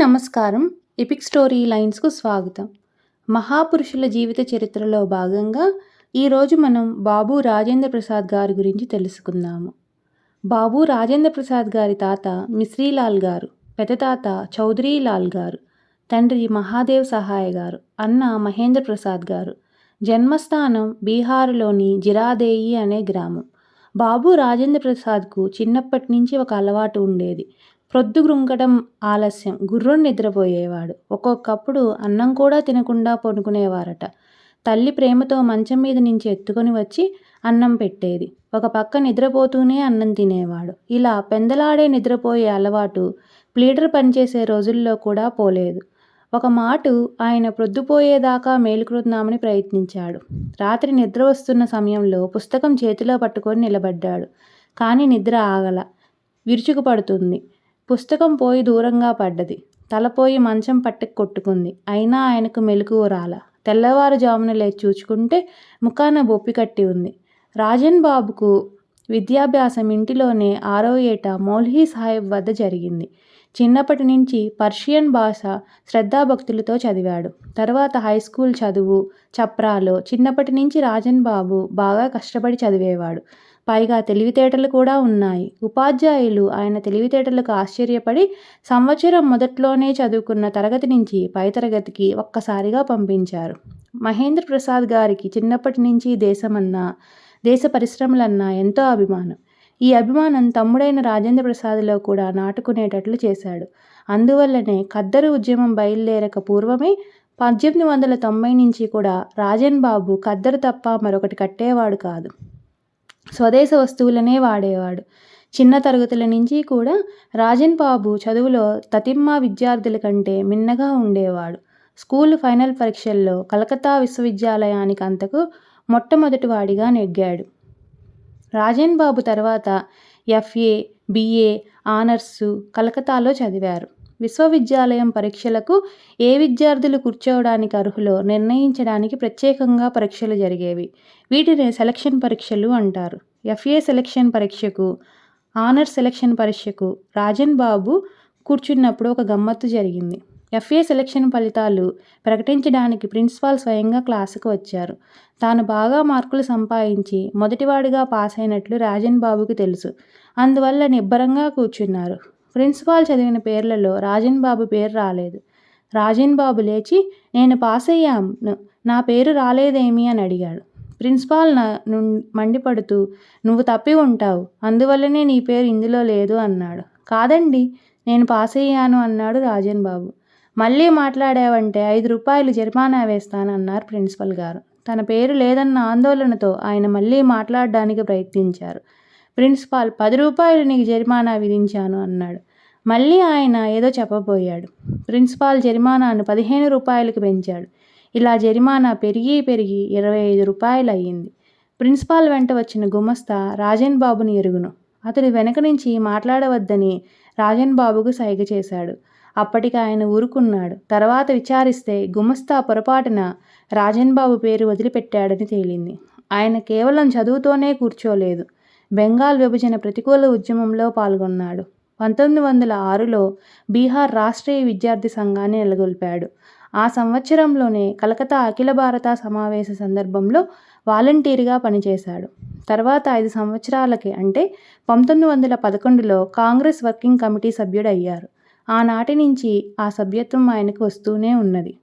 నమస్కారం. Epic story లైన్స్కు స్వాగతం. మహాపురుషుల జీవిత చరిత్రలో భాగంగా ఈరోజు మనం బాబు రాజేంద్ర ప్రసాద్ గారి గురించి తెలుసుకుందాము. బాబు రాజేంద్ర ప్రసాద్ గారి తాత మిశ్రీలాల్ గారు పెద్దతాత చౌదరీలాల్ గారు తండ్రి మహాదేవ్ సహాయ గారు అన్న మహేంద్ర ప్రసాద్ గారు. జన్మస్థానం బీహార్లోని జిరాదేయి అనే గ్రామం. బాబు రాజేంద్ర ప్రసాద్కు చిన్నప్పటి నుంచి ఒక అలవాటు ఉండేది. ప్రొద్దుగుంకడం ఆలస్యం. గుర్రం నిద్రపోయేవాడు. ఒక్కొక్కప్పుడు అన్నం కూడా తినకుండా పడుకునేవారట. తల్లి ప్రేమతో మంచం మీద నుంచి ఎత్తుకొని వచ్చి అన్నం పెట్టేది. ఒక పక్క నిద్రపోతూనే అన్నం తినేవాడు. ఇలా పెందలాడే నిద్రపోయే అలవాటు ప్లీడర్ పనిచేసే రోజుల్లో కూడా పోలేదు. ఒక మాటు ఆయన ప్రొద్దుపోయేదాకా మేలుకొందామని ప్రయత్నించాడు. రాత్రి నిద్ర వస్తున్న సమయంలో పుస్తకం చేతిలో పట్టుకొని నిలబడ్డాడు. కానీ నిద్ర ఆగల. విరుచుకుపడుతుంది. పుస్తకం పోయి దూరంగా పడ్డది. తలపోయి మంచం పట్టుకు కొట్టుకుంది. అయినా ఆయనకు మెలకువ రాల. తెల్లవారుజామున లేచి చూచుకుంటే ముఖాన బొప్పి కట్టి ఉంది. రాజన్ బాబుకు విద్యాభ్యాసం ఇంటిలోనే ఆరో ఏట మౌల్హీ సాహెబ్ వద్ద జరిగింది. చిన్నప్పటి నుంచి పర్షియన్ భాష శ్రద్ధాభక్తులతో చదివాడు. తర్వాత హై స్కూల్ చదువు చప్రాలో చిన్నప్పటి నుంచి రాజన్ బాబు బాగా కష్టపడి చదివేవాడు. పైగా తెలివితేటలు కూడా ఉన్నాయి. ఉపాధ్యాయులు ఆయన తెలివితేటలకు ఆశ్చర్యపడి సంవత్సరం మొదట్లోనే చదువుకున్న తరగతి నుంచి పై తరగతికి ఒక్కసారిగా పంపించారు. మహేంద్ర ప్రసాద్ గారికి చిన్నప్పటి నుంచి దేశమన్నా దేశ పరిశ్రమలన్నా ఎంతో అభిమానం. ఈ అభిమానం తమ్ముడైన రాజేంద్ర ప్రసాద్లో కూడా నాటుకునేటట్లు చేశాడు. అందువల్లనే ఖద్దరు ఉద్యమం బయలుదేరక పూర్వమే పద్దెనిమిది వందల తొంభై నుంచి కూడా రాజన్ బాబు ఖద్దరు తప్ప మరొకటి కట్టేవాడు కాదు. స్వదేశ వస్తువులనే వాడేవాడు. చిన్న తరగతుల నుంచి కూడా రాజన్ బాబు చదువులో తతిమ్మ విద్యార్థుల కంటే మిన్నగా ఉండేవాడు. స్కూల్ ఫైనల్ పరీక్షల్లో కలకత్తా విశ్వవిద్యాలయానికి అంతకు మొట్టమొదటి వాడిగా నెగ్గాడు. రాజన్ బాబు తర్వాత ఎఫ్ఏ బిఏ ఆనర్సు కలకత్తాలో చదివారు. విశ్వవిద్యాలయం పరీక్షలకు ఏ విద్యార్థులు కూర్చోవడానికి అర్హులో నిర్ణయించడానికి ప్రత్యేకంగా పరీక్షలు జరిగేవి. వీటిని సెలక్షన్ పరీక్షలు అంటారు. ఎఫ్ఏ సెలక్షన్ పరీక్షకు ఆనర్ సెలక్షన్ పరీక్షకు రాజన్ బాబు కూర్చున్నప్పుడు ఒక గమ్మత్తు జరిగింది. ఎఫ్ఏ సెలక్షన్ ఫలితాలు ప్రకటించడానికి ప్రిన్సిపాల్ స్వయంగా క్లాసుకు వచ్చారు. తాను బాగా మార్కులు సంపాదించి మొదటివాడిగా పాస్ అయినట్లు రాజన్ బాబుకి తెలుసు. అందువల్ల నిబ్బరంగా కూర్చున్నారు. ప్రిన్సిపాల్ చదివిన పేర్లలో రాజన్ బాబు పేరు రాలేదు. రాజన్ బాబు లేచి నేను పాస్ అయ్యాను. నా పేరు రాలేదేమి అని అడిగాడు. ప్రిన్సిపాల్ నా మండిపడుతూ నువ్వు తప్పి ఉంటావు. అందువల్లనే నీ పేరు ఇందులో లేదు అన్నాడు. కాదండి నేను పాస్ అయ్యాను అన్నాడు రాజన్ బాబు. మళ్ళీ మాట్లాడావంటే ఐదు రూపాయలు జరిమానా వేస్తానన్నారు ప్రిన్సిపల్ గారు. తన పేరు లేదన్న ఆందోళనతో ఆయన మళ్ళీ మాట్లాడడానికి ప్రయత్నించారు. ప్రిన్సిపాల్ పది రూపాయలు నీకు జరిమానా విధించాను అన్నాడు. మళ్ళీ ఆయన ఏదో చెప్పబోయాడు. ప్రిన్సిపాల్ జరిమానాను పదిహేను రూపాయలకు పెంచాడు. ఇలా జరిమానా పెరిగి పెరిగి ఇరవై ఐదు రూపాయలు అయ్యింది ప్రిన్సిపాల్ వెంట వచ్చిన గుమస్తా రాజన్ బాబుని ఎరుగును. అతడు వెనక నుంచి మాట్లాడవద్దని రాజన్ బాబుకు సైగ చేశాడు. అప్పటికి ఆయన ఊరుకున్నాడు. తర్వాత విచారిస్తే గుమస్తా పొరపాటున రాజన్ బాబు పేరు వదిలిపెట్టాడని తేలింది. ఆయన కేవలం చదువుతోనే కూర్చోలేదు. బెంగాల్ విభజన ప్రతికూల ఉద్యమంలో పాల్గొన్నాడు. పంతొమ్మిది వందల ఆరులో బీహార్ రాష్ట్రీయ విద్యార్థి సంఘాన్ని నెలకొల్పాడు. ఆ సంవత్సరంలోనే కలకత్తా అఖిల భారత సమావేశ సందర్భంలో వాలంటీర్గా పనిచేశాడు. తర్వాత ఐదు సంవత్సరాలకి అంటే పంతొమ్మిది వందల పదకొండులో కాంగ్రెస్ వర్కింగ్ కమిటీ సభ్యుడు అయ్యారు ఆనాటి నుంచి ఆ సభ్యత్వం ఆయనకు వస్తూనే ఉన్నది.